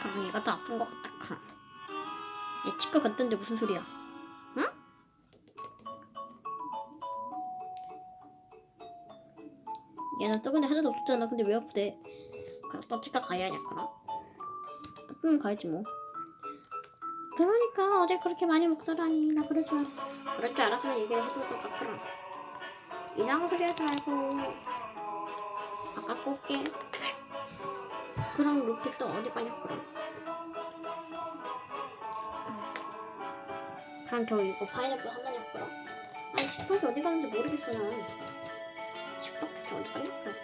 그럼 얘가 더 아픈 것 같다. 얘 치과 갔던데 무슨 소리야? 응? 얘는 또 근데 하나도 없었잖아. 근데 왜 아프대? 그럼 또 치과 가야 하냐 그럼? 아프면 가야지 뭐. 그러니까 어제 그렇게 많이 먹더라니. 나 그럴 줄 알. 그럴 줄 알았으면 얘기를 해줄 것 같더라. 이상한 소리 하지 말고 아까 올게. 그럼 루피 또 어디 가냐 그럼? 그럼 겨우 이거 파인애플 한다냐 그럼? 아니 식빵이 어디 가는지 모르겠어 난. 식빵 대체 어디 가냐 그럼?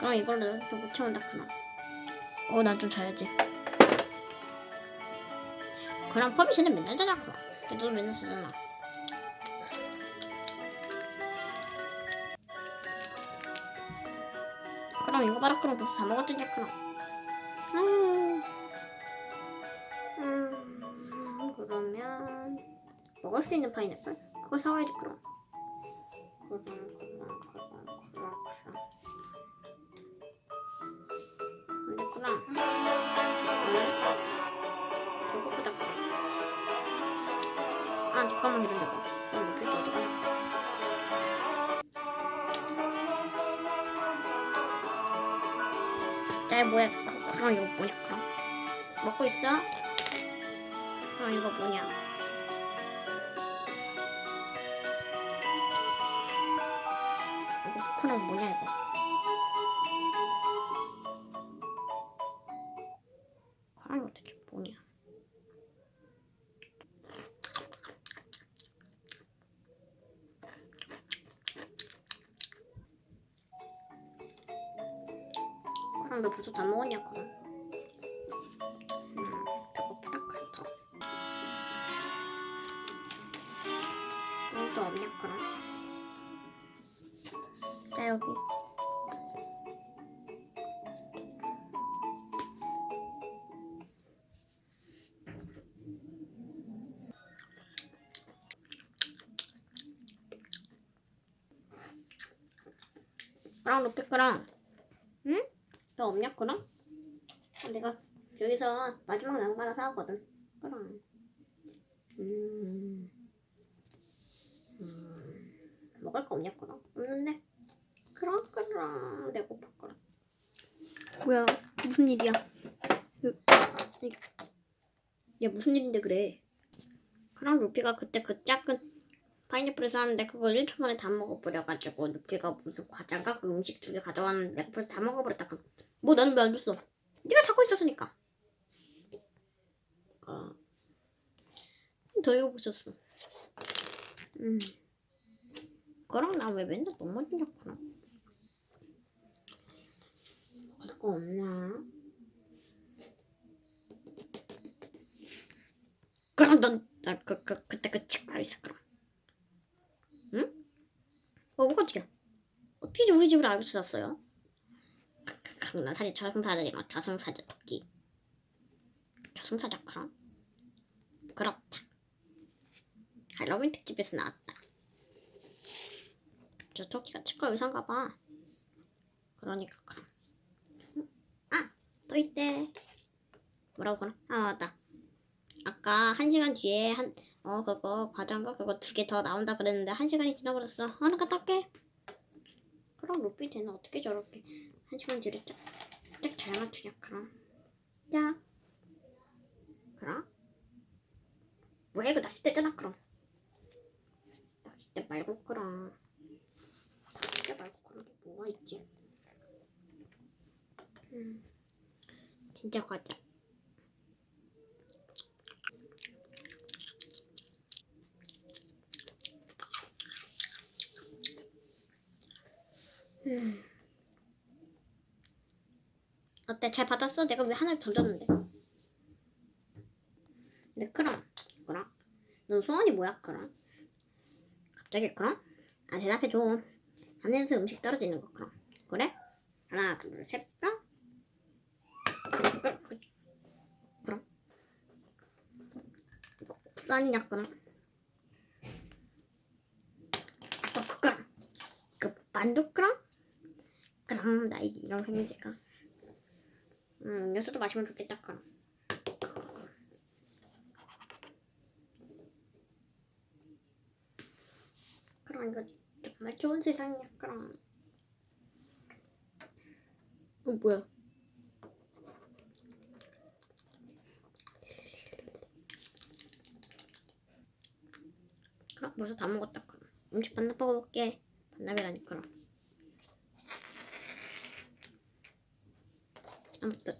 그럼 이걸로 좀 묻혀온다 그럼. 어난 좀 자야지. 그럼 퍼미션은 맨날 자냐 그럼. 너도 맨날 쓰잖아. 그럼 이거 봐라 그럼 벌써 다 먹었더니 그럼. 아유. 음, 그러면 먹을 수 있는 파인애플? 그거 사와야지 그럼. 그럼 그럼 그럼 그럼 그럼. 근데 그럼. 응? 배고프다. 아 잠깐만 기다려봐. 그럼 먹을 게 어디 가냐? 자 뭐야? 그, 그럼 이거 뭐냐 그럼? 먹고 있어? 그럼 이거 뭐냐? 이거 그럼 뭐냐 이거? 그럼 너 벌써 다 먹었냐 그럼? 음, 배고프다 그래도. 또 없냐 그럼? 자 여기. 그럼 루피 그럼 응? 너 없냐 그럼? 어, 내가 여기서 마지막 남은 거 하나 사왔거든. 그럼. 음... 음... 먹을 거 없냐 그럼? 없는데? 그럼 그럼. 배고파 그럼. 뭐야 무슨 일이야? 야 무슨 일인데 그래? 그럼 루피가 그때 그 작은 파인애플을 사왔는데 그걸 1초 만에 다 먹어버려가지고 루피가 무슨 과자인가? 그 음식 두 개 가져왔는데 그걸 다 먹어버렸다. 그- 뭐 나는 왜 안 줬어? 네가 잡고 있었으니까. 아. 더 읽어보셨어. 음. 그럼 나 왜 맨날 힘들구나? 먹을 거 없나? 그럼 넌 나 그, 그, 그때 그 치과 있어 그럼. 응? 어 지금 어떻게 우리 집을 알고 찾았어요? 나 사실 저승사자이가 저승사자 토끼 저승사자 그럼 그렇다. 할로윈 특집에서 나왔다. 저 토끼가 치과 의사인가 봐. 그러니까 그럼. 아 또 있대. 뭐라고 그럼 아 맞다. 아까 한 시간 뒤에 한 어 그거 과자인가 그거 두 개 더 나온다 그랬는데 한 시간이 지나버렸어. 어느 갔다 올게. 그럼 루피 쟤는 어떻게 저렇게 한 시간 짝, 짝잘 맞추냐 그럼. 야 그럼. 뭐야 이거 낚싯대잖아 그럼. 낚싯대 말고 그럼. 낚싯대 말고 그럼 또 뭐가 있지? 음. 진짜 과자 음. 어때? 잘 받았어? 내가 왜 하나를 던졌는데? 근데 그럼 그럼 넌 소원이 뭐야 그럼? 갑자기 그럼? 아 대답해줘 하늘에서 음식 떨어지는 거 그럼 그래? 하나 둘셋 뿅? 그럼 그럼 그- 그럼 이거 국산이냐 그럼? 그- 그럼 그 만두 그럼? 그럼 나 이제 이런 생기가 음, 음료수도 마시면 좋겠다 그럼. 그럼 이거 정말 좋은 세상이야 그럼. 어 뭐야? 그럼 벌써 다 먹었다 그럼. 음식 반납하고 올게. 반납이라니 그럼. 아무튼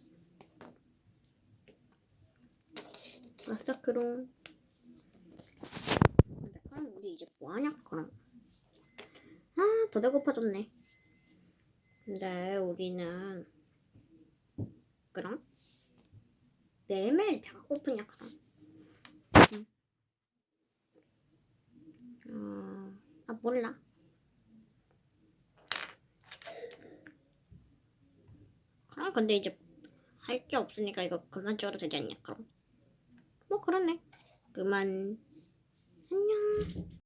아싸 그럼. 근데 그럼 우리 이제 뭐하냐 그럼. 아, 더 배고파졌네. 근데 우리는 그럼 매일매일 배가 고프냐 그럼. 응. 어, 아 몰라. 그럼 근데 이제 할 게 없으니까 이거 그만 줘도 되지 않냐 그럼. 뭐 그렇네. 그만. 안녕.